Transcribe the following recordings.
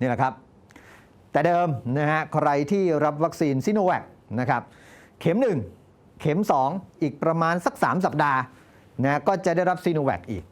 นี่แหละครับ แต่เดิมนะฮะใครที่รับวัคซีนซิโนแวคนะครับเข็ม 1 เข็ม 2 อีกประมาณสัก 3 สัปดาห์นะก็จะได้รับซีโนแวคอีก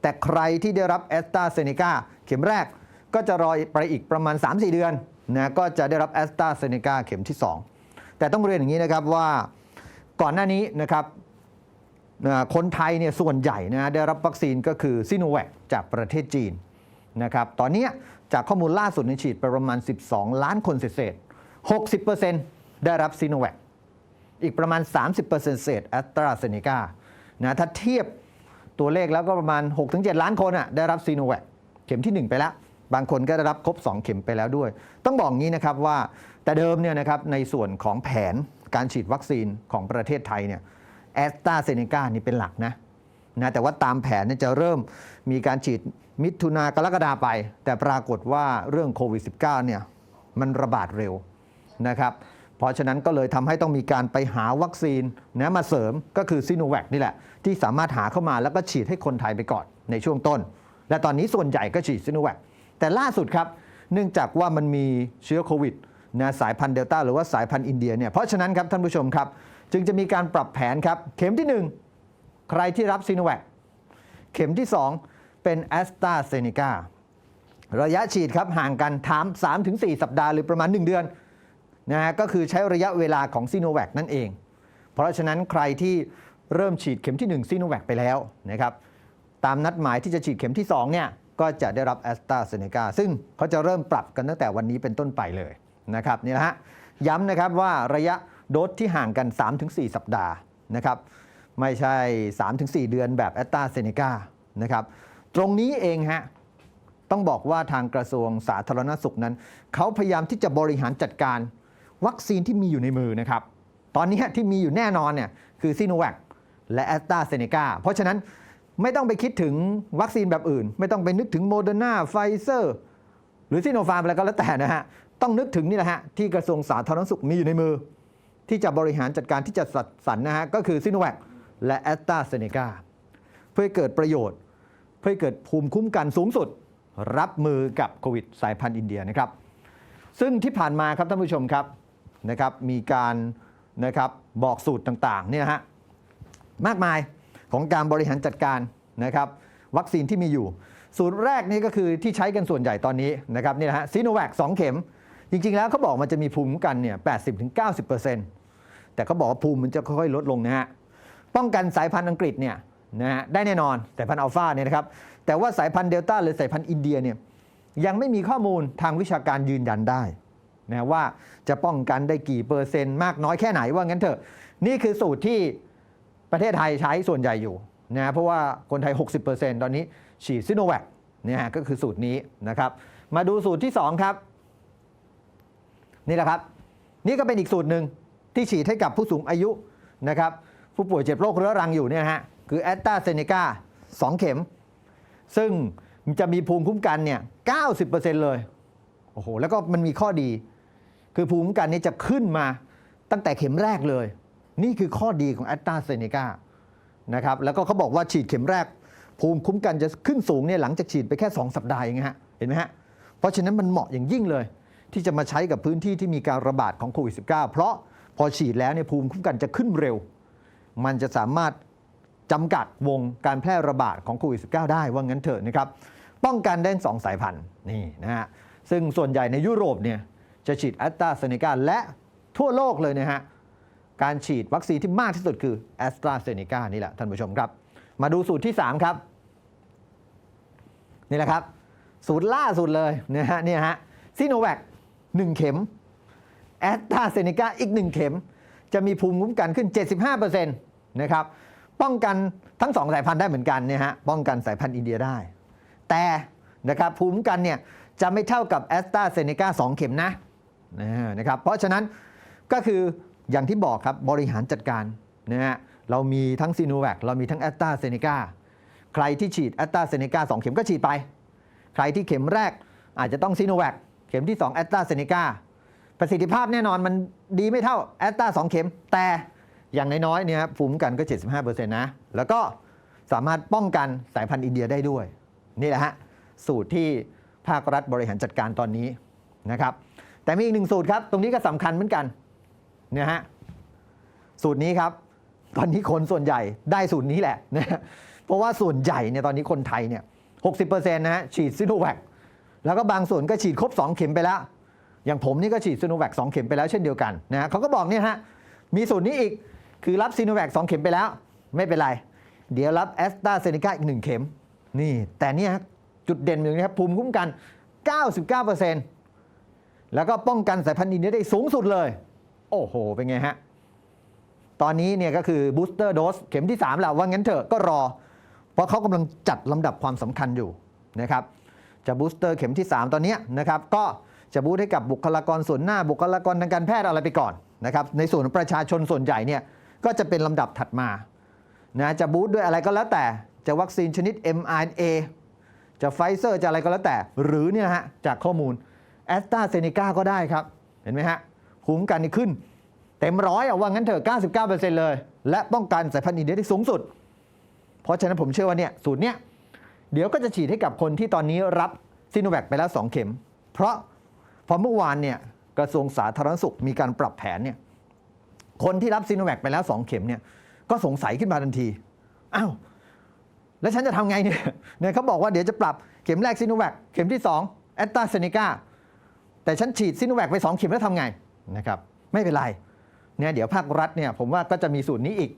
แต่ใครที่ได้รับแอสตราเซเนกาเข็มแรกก็จะรอไปอีกประมาณ 3-4 เดือนนะก็จะได้รับแอสตราเซเนกาเข็มที่ 2 แต่ต้องเรียนอย่างนี้นะครับว่าก่อนหน้านี้นะครับคนไทยเนี่ยส่วนใหญ่นะได้รับวัคซีนก็คือซิโนแวคจากประเทศจีนนะครับตอนนี้ จากข้อมูลล่าสุดในฉีดไปประมาณ 12 ล้านคนเศษๆ60%ได้รับซิโนแวคอีกประมาณ 30%เศษแอสตราเซเนกานะถ้าเทียบตัวเลขแล้วก็ประมาณ 6-7 ล้านคนอะได้รับซีโนแวคเข็มที่ 1 ไปแล้ว บางคนก็ได้รับครบ 2 เข็มไปแล้วด้วย ต้องบอกงี้นะครับว่าแต่เดิมเนี่ยนะครับในส่วนของแผนการฉีดวัคซีนของประเทศไทยเนี่ยแอสตราเซเนกานี่เป็นหลักนะนะแต่ว่าตามแผนเนี่ยจะเริ่มมีการฉีด มิถุนากรกฎาไป แต่ปรากฏว่าเรื่องโควิด -19 เนี่ยมันระบาดเร็วนะครับ เพราะฉะนั้นก็เลยทำให้ต้องมีการไปหาวัคซีนนะมาเสริมก็คือซีโนแวคนี่แหละ ที่สามารถหาเข้ามาแล้วก็ฉีดให้คนไทยไปก่อนในช่วงต้น และตอนนี้ส่วนใหญ่ก็ฉีดซีโนแวคแต่ล่าสุดครับ เนื่องจากว่ามันมีเชื้อโควิดนะสายพันธุ์เดลต้าหรือว่าสายพันธุ์อินเดียเนี่ยเพราะฉะนั้นครับท่านผู้ชมครับ จึงจะมีการปรับแผนครับ เข็มที่ 1 ใครที่รับซีโนแวคเข็มที่ 2 เป็นแอสตราเซเนการะยะฉีดครับห่างกันถาม3-4 สัปดาห์หรือประมาณ 1 เดือนนะฮะก็คือใช้ระยะเวลาของซีโนแวคนั่นเอง เพราะฉะนั้นใครที่เริ่มฉีดเข็มที่1ซีโนแวคไปแล้วนะครับตามนัดหมายที่จะฉีดเข็มที่2เนี่ยก็จะได้รับแอสตราเซเนกาซึ่งเขาจะเริ่มปรับกันตั้งแต่วันนี้เป็นต้นไปเลยนะครับนี่นะฮะย้ำนะครับว่าระยะโดสที่ห่างกัน 3-4 สัปดาห์นะครับไม่ใช่ 3-4 เดือนแบบแอสตราเซเนกานะครับ ตรงนี้เองฮะต้องบอกว่าทางกระทรวงสาธารณสุขนั้น เขาพยายามที่จะบริหารจัดการวัคซีนที่มีอยู่ในมือนะครับ ตอนนี้ที่มีอยู่แน่นอนเนี่ยคือซีโนแวคและแอสตราเซเนกาเพราะฉะนั้นไม่ต้องไปคิดถึงวัคซีนแบบอื่น ไม่ต้องไปนึกถึงโมเดอร์นาไฟเซอร์หรือซีโนฟาร์มอะไรก็แล้วแต่นะฮะ ต้องนึกถึงนี่แหละฮะ ที่กระทรวงสาธารณสุขมีอยู่ในมือ ที่จะบริหารจัดการที่จะสัดสรรนะฮะ ก็คือซีโนแวคและแอสตราเซเนกาเพื่อเกิดประโยชน์เพื่อให้เกิดภูมิคุ้มกันสูงสุด รับมือกับโควิดสายพันธุ์อินเดียนะครับ ซึ่งที่ผ่านมาครับท่านผู้ชมครับนะครับ มีการนะครับบอกสูตรต่างๆเนี่ยฮะมากมายของการบริหารจัดการนะครับ วัคซีนที่มีอยู่ สูตรแรกนี่ก็คือที่ใช้กันส่วนใหญ่ตอนนี้นะครับนี่นะฮะซีโนแวค2เข็ม จริง ๆ แล้วเขาบอกมันจะมีภูมิคุ้มกันเนี่ย80-90%แต่เขาบอกว่าภูมิมันจะค่อยๆลดลงนะฮะป้องกันสายพันธุ์อังกฤษเนี่ย นะฮะได้แน่นอนสายพันธุ์อัลฟาเนี่ยนะครับแต่ว่าสายพันธุ์เดลต้าหรือสายพันธุ์อินเดียเนี่ยยังไม่มีข้อมูลทางวิชาการยืนยันได้นะว่าจะป้องกันได้กี่เปอร์เซ็นต์มากน้อยแค่ไหนว่างั้นเถอะ นี่คือสูตรที่ประเทศไทยใช้ส่วนใหญ่อยู่นะเพราะว่าคนไทย 60%ตอนนี้ฉีดซิโนแวคเนี่ยฮะก็คือสูตรนี้นะครับ มาดูสูตรที่ 2 ครับ นี่แหละครับ นี่ก็เป็นอีกสูตรหนึ่งที่ฉีดให้กับผู้สูงอายุนะครับ ผู้ป่วยเจ็บโรคเรื้อรังอยู่เนี่ยฮะ คือแอสตราเซเนกา2เข็ม ซึ่งจะมีภูมิคุ้มกันเนี่ย 90%เลย โอ้โห แล้วก็มันมีข้อดี คือภูมิคุ้มกันนี้จะขึ้นมาตั้งแต่เข็มแรกเลย นี่คือข้อดีของแอสตราเซเนกานะครับ แล้วก็เขาบอกว่าฉีดเข็มแรก ภูมิคุ้มกันจะขึ้นสูงเนี่ยหลังจากฉีดไปแค่ 2 สัปดาห์เองฮะ เห็นไหมฮะ เพราะฉะนั้นมันเหมาะอย่างยิ่งเลย ที่จะมาใช้กับพื้นที่ที่มีการระบาดของโควิด -19 เพราะพอฉีดแล้วเนี่ยภูมิคุ้มกันจะขึ้นเร็ว มันจะสามารถ จำกัดวงการแพร่ระบาดของโควิด -19 ได้ว่างั้นเถอะนะครับ ป้องกันได้สองสายพันธุ์นี่นะฮะซึ่งส่วนใหญ่ในยุโรปเนี่ยจะฉีดแอสตราเซเนกาและทั่วโลกเลยนะฮะการฉีดวัคซีนที่มากที่สุดคือแอสตราเซเนกานี่แหละท่านผู้ชมครับ มาดูสูตรที่ 3 ครับ นี่แหละครับ สูตรล่าสุดเลยนะฮะเนี่ยฮะซีโนแวค1เข็มแอสตราเซเนกาอีก 1 เข็ม จะมีภูมิคุ้มกันขึ้น 75%นะครับ ป้องกันทั้ง2สายพันธุ์ได้เหมือนกันเนี่ยฮะป้องกันสายพันธุ์อินเดียได้ แต่นะครับภูมิคุ้มกันเนี่ยจะไม่เท่ากับแอสตราเซเนกา2เข็มนะนะครับเพราะฉะนั้นก็คืออย่างที่บอกครับบริหารจัดการนะฮะเรามีทั้งซีโนแวคเรามีทั้งแอสตราเซเนกาใครที่ฉีดแอสตราเซเนกา2เข็มก็ฉีดไป ใครที่เข็มแรกอาจจะต้องซีโนแวคเข็มที่2แอสตราเซเนกาประสิทธิภาพแน่นอนมันดีไม่เท่าแอสตรา2เข็มแต่ อย่างน้อยๆเนี่ยครับภูมิคุ้มกันก็ 75%นะ แล้วก็สามารถป้องกันสายพันธุ์อินเดียได้ด้วย นี่แหละฮะ สูตรที่ภาครัฐบริหารจัดการตอนนี้นะครับ แต่มีอีกหนึ่งสูตรครับ ตรงนี้ก็สำคัญเหมือนกันเนี่ยฮะ สูตรนี้ครับ ตอนนี้คนส่วนใหญ่ได้สูตรนี้แหละนะเพราะว่าส่วนใหญ่เนี่ยตอนนี้คนไทยเนี่ยหกนะฮะฉีดซิโนแวคแล้วก็บางส่วนก็ฉีดครบ 2 เข็มไปแล้ว อย่างผมนี่ก็ฉีดซิโนแวค2เข็มไปแล้วเช่นเดียวกันนะฮะเขาก็บอกเนี่ยฮะมีสูตรนี้อีก คือรับซิโนแวค2เข็มไปแล้ว ไม่เป็นไร เดี๋ยวรับแอสตราเซเนกาอีก1เข็ม นี่ แต่เนี่ยจุดเด่นหนึ่งนะครับภูมิคุ้มกัน 99%แล้วก็ป้องกันสายพันธุ์อินเดียได้สูงสุดเลย โอ้โห เป็นไงฮะ ตอนนี้เนี่ยก็คือบูสเตอร์โดสเข็มที่ 3 แล้วว่างั้นเถอะก็รอ เพราะเขากำลังจัดลำดับความสำคัญอยู่นะครับจะบูสเตอร์เข็มที่ 3 ตอนนี้นะครับก็จะบูสให้กับบุคลากรส่วนหน้าบุคลากรทางการแพทย์อะไรไปก่อนนะครับในส่วนประชาชนส่วนใหญ่เนี่ย ก็จะเป็นลำดับถัดมานะจะบูตด้วยอะไรก็แล้วแต่จะวัคซีนชนิด mRNA จะไฟเซอร์จะอะไรก็แล้วแต่ หรือเนี่ยฮะจากข้อมูลแอสตราเซเนกาก็ได้ครับ เห็นไหมฮะภูมิคุ้มกันนี่ขึ้น เต็มร้อยเอะว่างั้นเถอะ 99%เลย และป้องกันสายพันธุ์อินเดียได้สูงสุด เพราะฉะนั้นผมเชื่อว่าเนี่ยสูตรเนี้ยเดี๋ยวก็จะฉีดให้กับคนที่ตอนนี้รับซีโนแวคไปแล้ว 2 เข็ม เพราะพอเมื่อวานเนี่ยกระทรวงสาธารณสุขมีการปรับแผนเนี่ย คนที่รับซีโนแวคไปแล้ว2เข็มเนี่ยก็สงสัยขึ้นมาทันทีอ้าวแล้วฉันจะทำไงเนี่ยเนี่ยเขาบอกว่าเดี๋ยวจะปรับเข็มแรกซีโนแวคเข็มที่2แอตตาเซเนกาแต่ฉันฉีดซีโนแวคไป 2 เข็มแล้วทำไงนะครับไม่เป็นไรเนี่ยเดี๋ยวภาครัฐเนี่ยผมว่าก็จะมีสูตรนี้อีก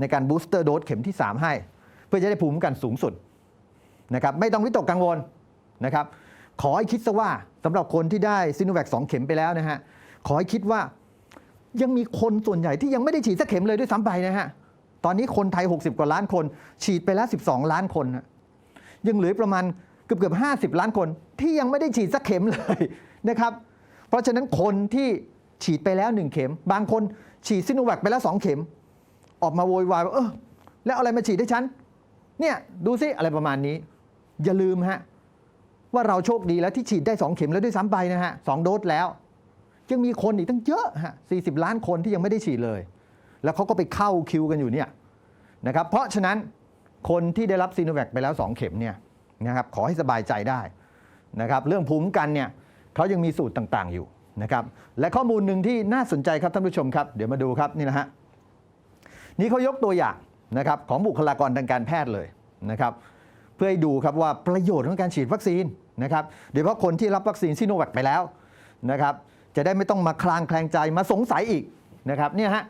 ในการบูสเตอร์โดสเข็มที่ 3 ให้ เพื่อจะได้ภูมิคุ้มกันสูงสุดนะครับไม่ต้องวิตกกังวลนะครับขอให้คิดซะว่าสำหรับคนที่ได้ซีโนแวค2เข็มไปแล้วนะฮะขอให้คิดว่า ยังมีคนส่วนใหญ่ที่ยังไม่ได้ฉีดสักเข็มเลยด้วยซ้ำไปนะฮะ ตอนนี้คนไทย 60 กว่าล้านคน ฉีดไปแล้ว 12 ล้านคน ยังเหลือประมาณเกือบเกือบ50ล้านคนที่ยังไม่ได้ฉีดสักเข็มเลยนะครับ เพราะฉะนั้นคนที่ฉีดไปแล้ว 1 เข็ม บางคนฉีดซิโนแวคไปแล้ว 2 เข็ม ออกมาโวยวายว่าเออแล้วอะไรมาฉีดให้ฉัน เนี่ยดูซิอะไรประมาณนี้ อย่าลืมฮะว่าเราโชคดีแล้วที่ฉีดได้ 2 เข็มแล้วด้วยซ้ำไปนะฮะสองโดสแล้ว ยังมีคนอีกตั้งเยอะฮะ40 ล้านคนที่ยังไม่ได้ฉีดเลย แล้วเขาก็ไปเข้าคิวกันอยู่เนี่ยนะครับเพราะฉะนั้นคนที่ได้รับซีโนแวคไปแล้ว 2 เข็มเนี่ยนะครับขอให้สบายใจได้นะครับเรื่องภูมิคุ้มกันเนี่ยเขายังมีสูตรต่างๆอยู่นะครับและข้อมูลหนึ่งที่น่าสนใจครับท่านผู้ชมครับ เดี๋ยวมาดูครับนี่นะฮะนี่เขายกตัวอย่างนะครับของบุคลากรทางการแพทย์เลยนะครับเพื่อให้ดูครับว่าประโยชน์ของการฉีดวัคซีนนะครับโดยเฉพาะคนที่รับวัคซีนซิโนแวคไปแล้วนะครับ จะได้ไม่ต้องมาคลางแคลงใจมาสงสัยอีกนะครับเนี่ยฮะ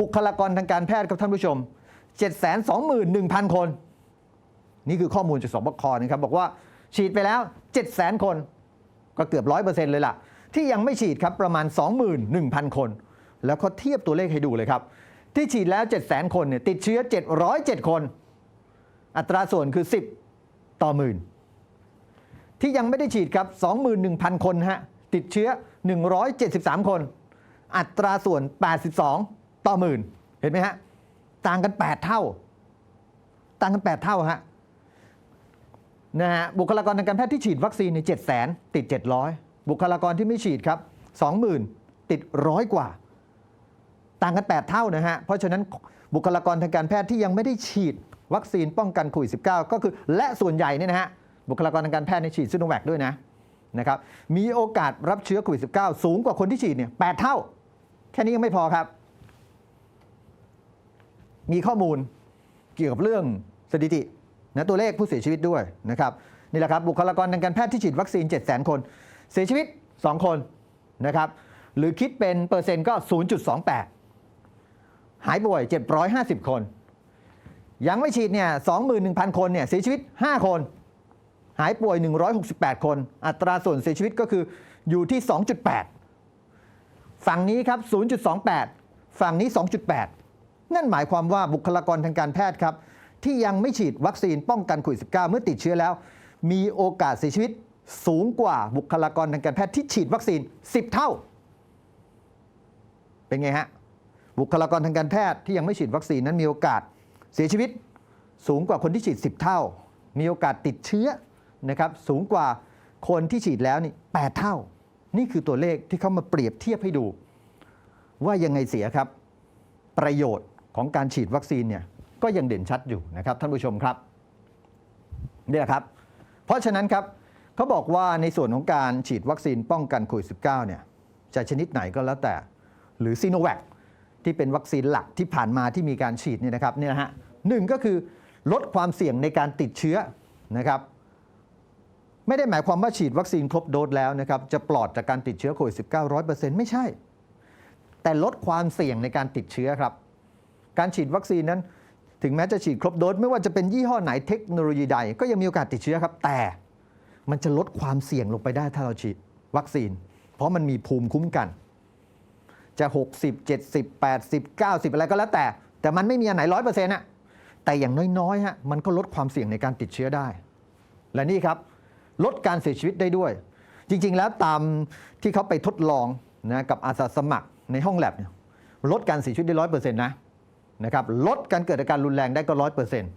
บุคลากรทางการแพทย์ครับท่านผู้ชม 721,000 คน นี่คือข้อมูลจากสบคนะครับบอกว่าฉีดไปแล้ว 700,000 คน ก็เกือบ 100%เลยล่ะ ที่ยังไม่ฉีดครับประมาณ 21,000 คน แล้วเขาเทียบตัวเลขให้ดูเลยครับ ที่ฉีดแล้ว 700,000 คนเนี่ยติดเชื้อ 707 คน อัตราส่วนคือ 10 ต่อหมื่นที่ยังไม่ได้ฉีดครับ 21,000 คนฮะติดเชื้อ 173 คน อัตราส่วน 82 ต่อหมื่นเห็นไหมฮะ ต่างกัน 8 เท่า ต่างกัน 8 เท่าฮะนะฮะบุคลากรทางการแพทย์ที่ฉีดวัคซีนใน 7 0 0 0 0 ติด 700 บุคลากรที่ไม่ฉีดครับ 20,000 ติดร้อยกว่า ต่างกัน 8 เท่านะฮะ เพราะฉะนั้นบุคลากรทางการแพทย์ที่ยังไม่ได้ฉีดวัคซีนป้องกันโควิด -19 ก็คือและส่วนใหญ่เนี่ยนะฮะบุคลากรทางการแพทย์ในฉีดซิโนแวคด้วยนะ นะครับมีโอกาสรับเชื้อโควิด -19 สูงกว่าคนที่ฉีดเนี่ย8เท่า แค่นี้ยังไม่พอครับ มีข้อมูลเกี่ยวกับเรื่องสถิตินะตัวเลขผู้เสียชีวิตด้วยนะครับนี่แหละครับบุคลากรทางการแพทย์ที่ฉีดวัคซีน 7 0 0 0 0คน เสียชีวิต 2 คนนะครับหรือคิดเป็นเปอร์เซ็นต์ก็ 0.28 หายป่วย 750 คน ยังไม่ฉีดเนี่ย21,000 คนเนี่ยเสียชีวิต 5 คน หายป่วย 168 คน อัตราส่วนเสียชีวิตก็คืออยู่ที่ 2.8 ฝั่งนี้ครับ 0.28 ฝั่งนี้ 2.8 นั่นหมายความว่าบุคลากรทางการแพทย์ครับ ที่ยังไม่ฉีดวัคซีนป้องกันโควิด -19 เมื่อติดเชื้อแล้ว มีโอกาสเสียชีวิตสูงกว่าบุคลากรทางการแพทย์ที่ฉีดวัคซีน 10 เท่า เป็นไงฮะ บุคลากรทางการแพทย์ที่ยังไม่ฉีดวัคซีนนั้นมีโอกาสเสียชีวิตสูงกว่าคนที่ฉีด 10 เท่า มีโอกาสติดเชื้อ นะครับสูงกว่าคนที่ฉีดแล้วนี่8เท่า นี่คือตัวเลขที่เขามาเปรียบเทียบให้ดู ว่ายังไงเสียครับ ประโยชน์ของการฉีดวัคซีนเนี่ยก็ยังเด่นชัดอยู่นะครับท่านผู้ชมครับนี่แหละครับ เพราะฉะนั้นครับเขาบอกว่าในส่วนของการฉีดวัคซีนป้องกันโควิด -19 เนี่ยจะชนิดไหนก็แล้วแต่ หรือซีโนแวคที่เป็นวัคซีนหลักที่ผ่านมาที่มีการฉีดเนี่ยนะครับเนี่ยนะฮะหนึ่งก็คือลดความเสี่ยงในการติดเชื้อนะครับ ไม่ได้หมายความว่าฉีดวัคซีนครบโดสแล้วนะครับจะปลอดจากการติดเชื้อโควิด -19 ร้อยเปอร์เซ็นต์ไม่ใช่ แต่ลดความเสี่ยงในการติดเชื้อครับ การฉีดวัคซีนนั้น ถึงแม้จะฉีดครบโดสไม่ว่าจะเป็นยี่ห้อไหนเทคโนโลยีใด ก็ยังมีโอกาสติดเชื้อครับ แต่มันจะลดความเสี่ยงลงไปได้ถ้าเราฉีดวัคซีน เพราะมันมีภูมิคุ้มกัน จะ 60 70 80 90 อะไรก็แล้วแต่ แต่มันไม่มีอันไหนร้อยเปอร์เซ็นต์อะแต่อย่างน้อยๆฮะมันก็ลดความเสี่ยงในการติดเชื้อได้ และนี่ครับ ลดการเสียชีวิตได้ด้วย จริง ๆ แล้วตามที่เขาไปทดลองนะกับอาสาสมัครในห้องแลบเนี่ยลดการเสียชีวิตได้ร้อยเปอร์เซ็นต์นะนะครับลดการเกิดอาการรุนแรงได้ก็ร้อยเปอร์เซ็นต์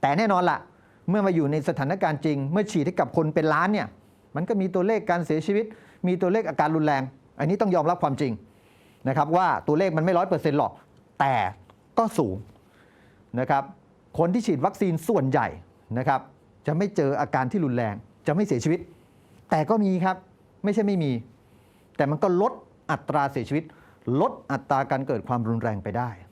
แต่แน่นอนละเมื่อมาอยู่ในสถานการณ์จริง เมื่อฉีดให้กับคนเป็นล้านเนี่ยมันก็มีตัวเลขการเสียชีวิต มีตัวเลขอาการรุนแรง อันนี้ต้องยอมรับความจริงนะครับว่าตัวเลขมันไม่ร้อยเปอร์เซ็นต์หรอก แต่ก็สูงนะครับคนที่ฉีดวัคซีนส่วนใหญ่นะครับจะไม่เจออาการที่รุนแรง จะไม่เสียชีวิต แต่ก็มีครับไม่ใช่ไม่มี แต่มันก็ลดอัตราเสียชีวิต ลดอัตราการเกิดความรุนแรงไปได้